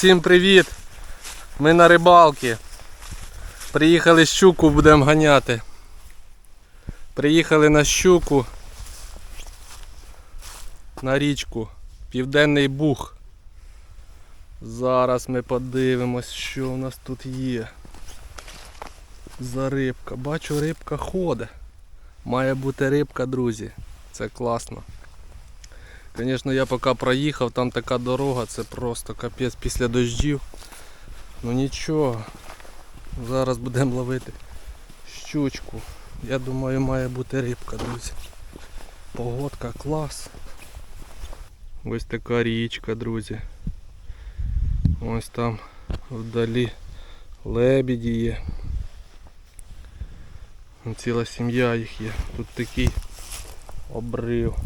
Всім привіт! Ми на рибалці. Приїхали щуку будемо ганяти. Приїхали на щуку на річку Південний Буг. Зараз ми подивимось, що у нас тут є. За рибка. Бачу, рибка ходить. Має бути рибка, друзі. Це класно. Звісно, я поки проїхав, там така дорога, це просто капець після дощів. Ну нічого. Зараз будемо ловити щучку. Я думаю, має бути рибка, друзі. Погодка клас. Ось така річка, друзі. Ось там вдалі лебіді є. Ціла сім'я їх є. Тут такий обрив.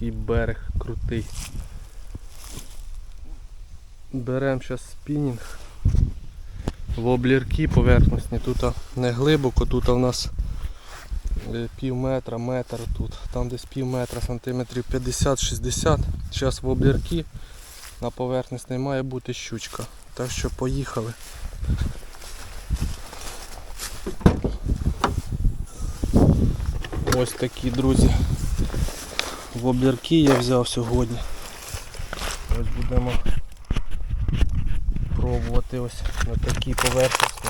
Такий берег крутий. Беремо зараз спінінг. Воблірки поверхностні. Тут не глибоко, тут у нас е, пів метра, метр тут. Там десь пів метра, сантиметрів 50-60. Зараз воблірки. На поверхності має бути щучка. Так що поїхали. Ось такі, друзі. Воблерки я взяв сьогодні. Ось будемо пробувати ось на такі поверхності.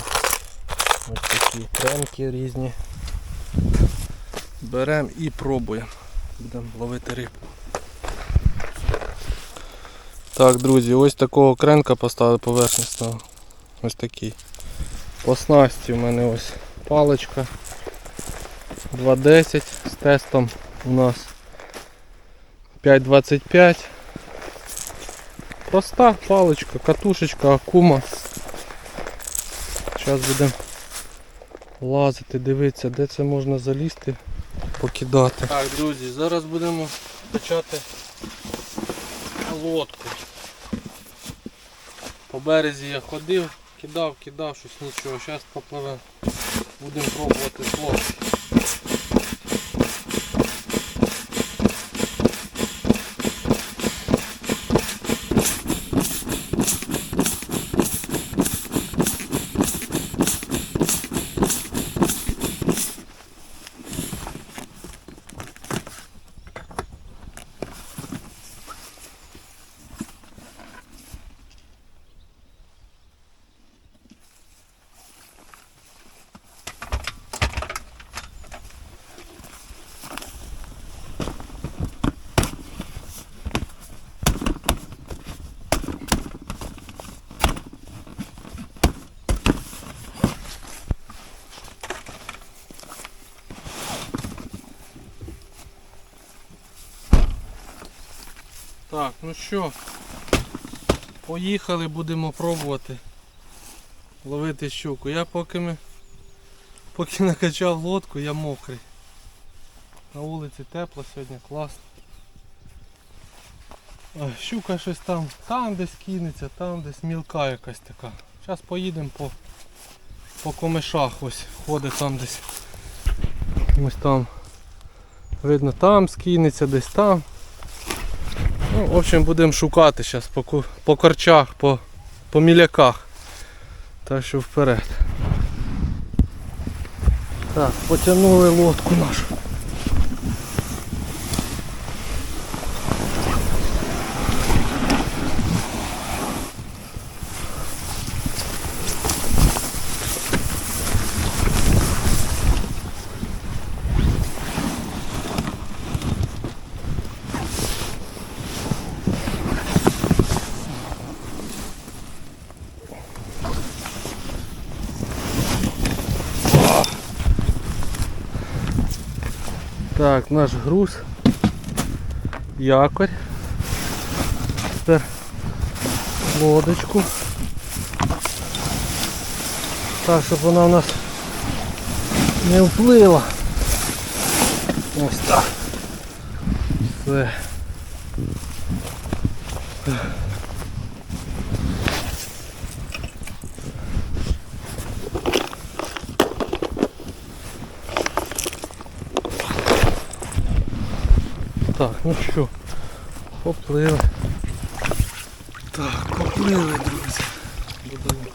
Ось такі кренки різні. Беремо і пробуємо. Будемо ловити рибку. Так, друзі, ось такого кренка поставили поверхностного. Ось такий. По снасті в мене ось паличка 2.10 з тестом у нас 5.25. Проста паличка, катушечка, акума. Зараз будемо лазити, дивитися, де це можна залізти, покидати. Так, друзі, зараз будемо почати лодку. По березі я ходив, кидав, кидав, щось нічого. Зараз попливе. Будемо пробувати з Так, ну що, поїхали, будемо пробувати ловити щуку. Я поки ми поки накачав лодку, я мокрий. На вулиці тепло сьогодні, класно. Щука щось там, там десь кинеться, там десь мілка якась така. Зараз поїдемо по, по комишах ось, ходить там десь. Ось там. Видно там скинеться, десь там. Ну, в общем, будемо шукати зараз по, по корчах, по, по міляках. Так що вперед. Так, потягнули лодку нашу. Так, наш груз. Якорь. Тепер лодочку. Так, щоб вона у нас не вплила. Ось так. Все. Так, ну що, поплили. Так. Поплили, друзі. Будемо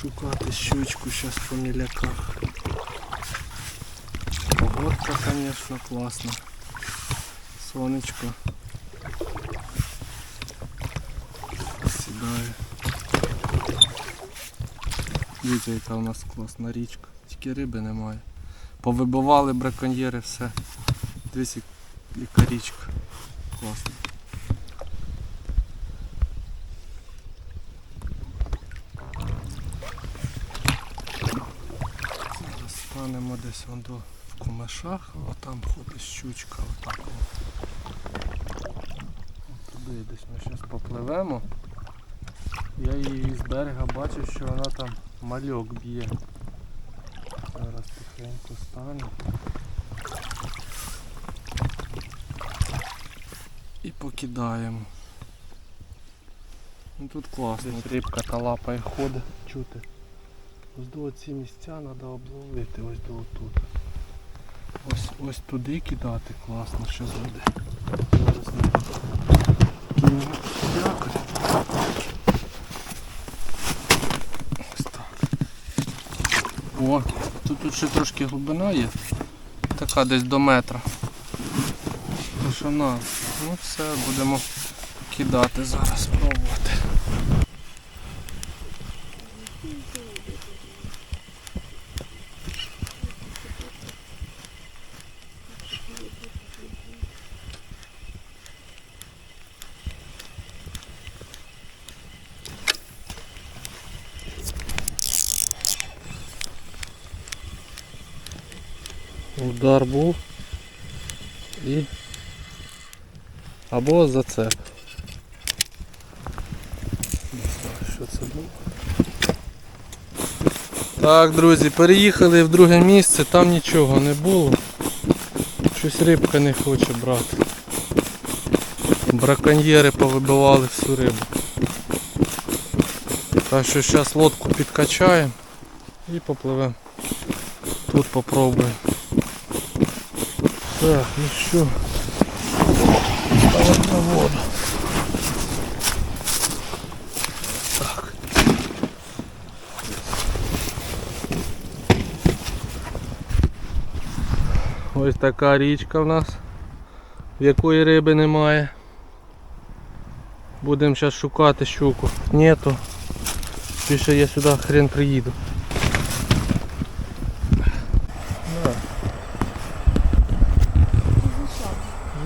шукати щучку зараз по міляках. Погодка, звісно, класна. Сонечко. Сідає. Дивіться, яка у нас класна річка. Тільки риби немає. Повибивали браконьєри все. Дивіться, яка річка. Класна. Зараз станемо десь вон до в а там ходить щучка, отак. От Туди десь ми зараз попливемо. Я її з берега бачив, що вона там мальок б'є. Зараз тихенько стане. Покидаємо. Ну тут класно. Десь рибка та лапає ходить, чути. Ось до ці місця треба обловити, ось до отут. Ось, ось туди кидати класно, що буде. Кинемо. Ось так. О, тут, тут ще трошки глибина є. Така десь до метра. Що на, ну все, будемо кидати зараз, пробувати. Удар був і або зацеп. Не знаю, що це було. Так, друзі, переїхали в друге місце, там нічого не було. Щось рибка не хоче брати. Браконьєри повибивали всю рибу. Так що зараз лодку підкачаємо і попливемо. Тут попробуємо. Так, ну що, воду. Так. Ось така річка в нас, в якої риби немає. Будемо зараз шукати щуку. Нету. Більше я сюди хрен приїду. На.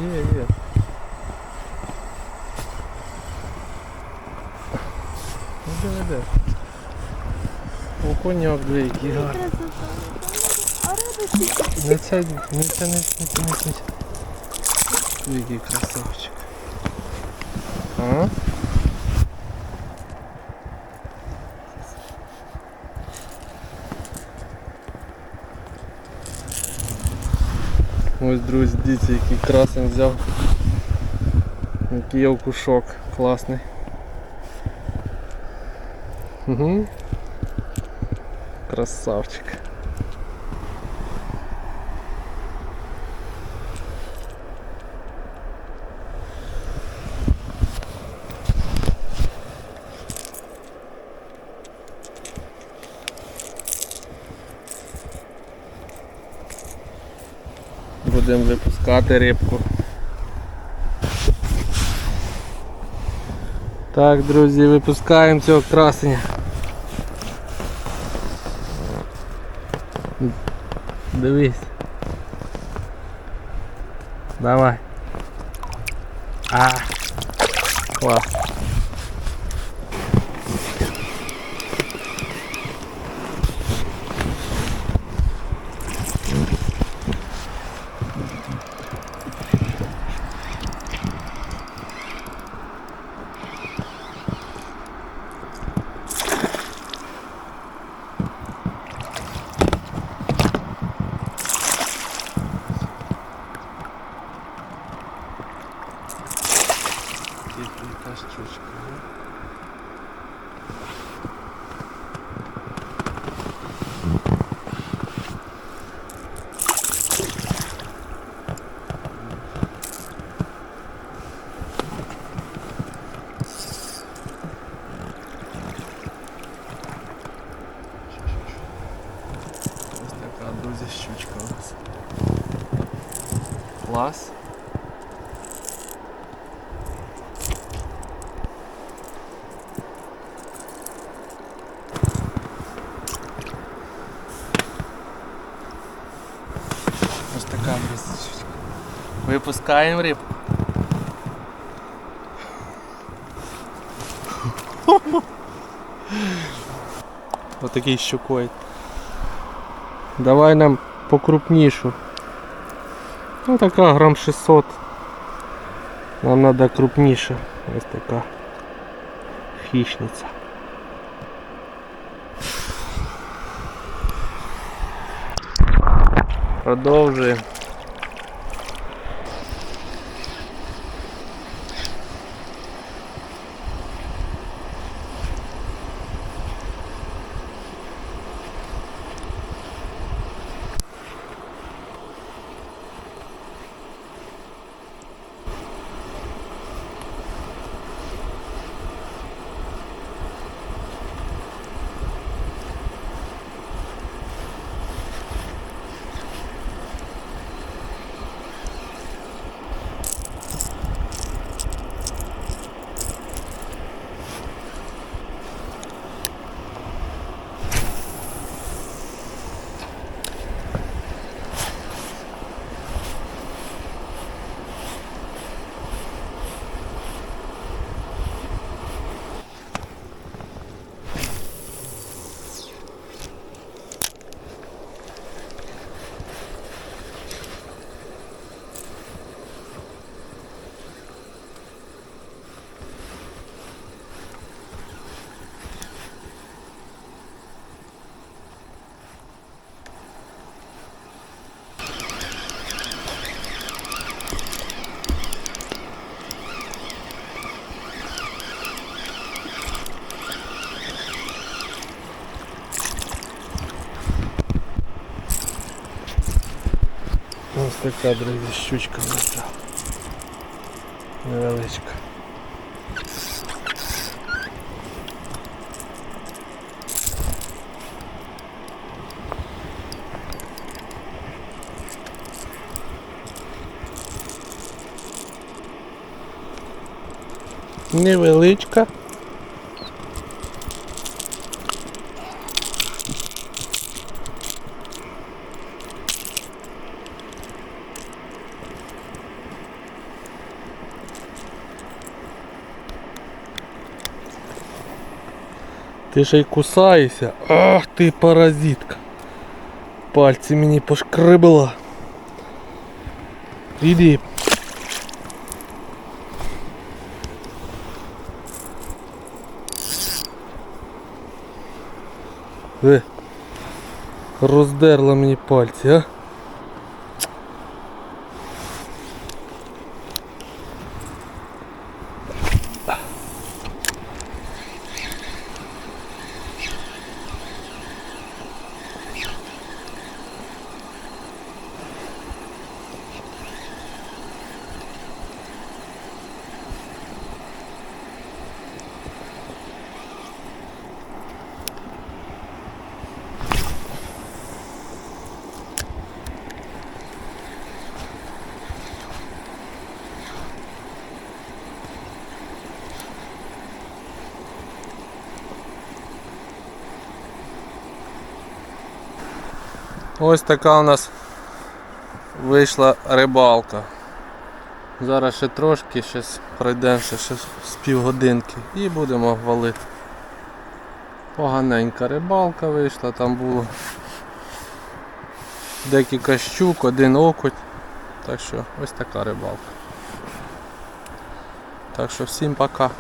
Є, є. Іде, іде. Окуняк дві, який гарний. А риби Не це, не це, не це, Який красавчик. А? Ось, друзі, дивіться, який красень взяв. Який окушок класний. Угу. Красавчик. Будемо випускати рибку. Так, друзі, випускаємо цього красення. Дивись. Давай. А. Клас. Щучка у нас. Клас. Ось така друзі. Випускаємо рибку. Отакий щукой. Давай нам покрупнішу. Ну така грам 600. Нам треба крупніше. Ось така хищниця. Продовжуємо. Така, друзі, щучка нас. Невеличка. Невеличка. Ти ще й кусаєшся. Ах ти паразитка. Пальці мені пошкребила. Іди. Е, роздерла мені пальці, а? Ось така у нас вийшла рибалка. Зараз ще трошки, щось пройдемося ще з півгодинки і будемо валити. Поганенька рибалка вийшла, там було декілька щук, один окунь. Так що ось така рибалка. Так що всім пока.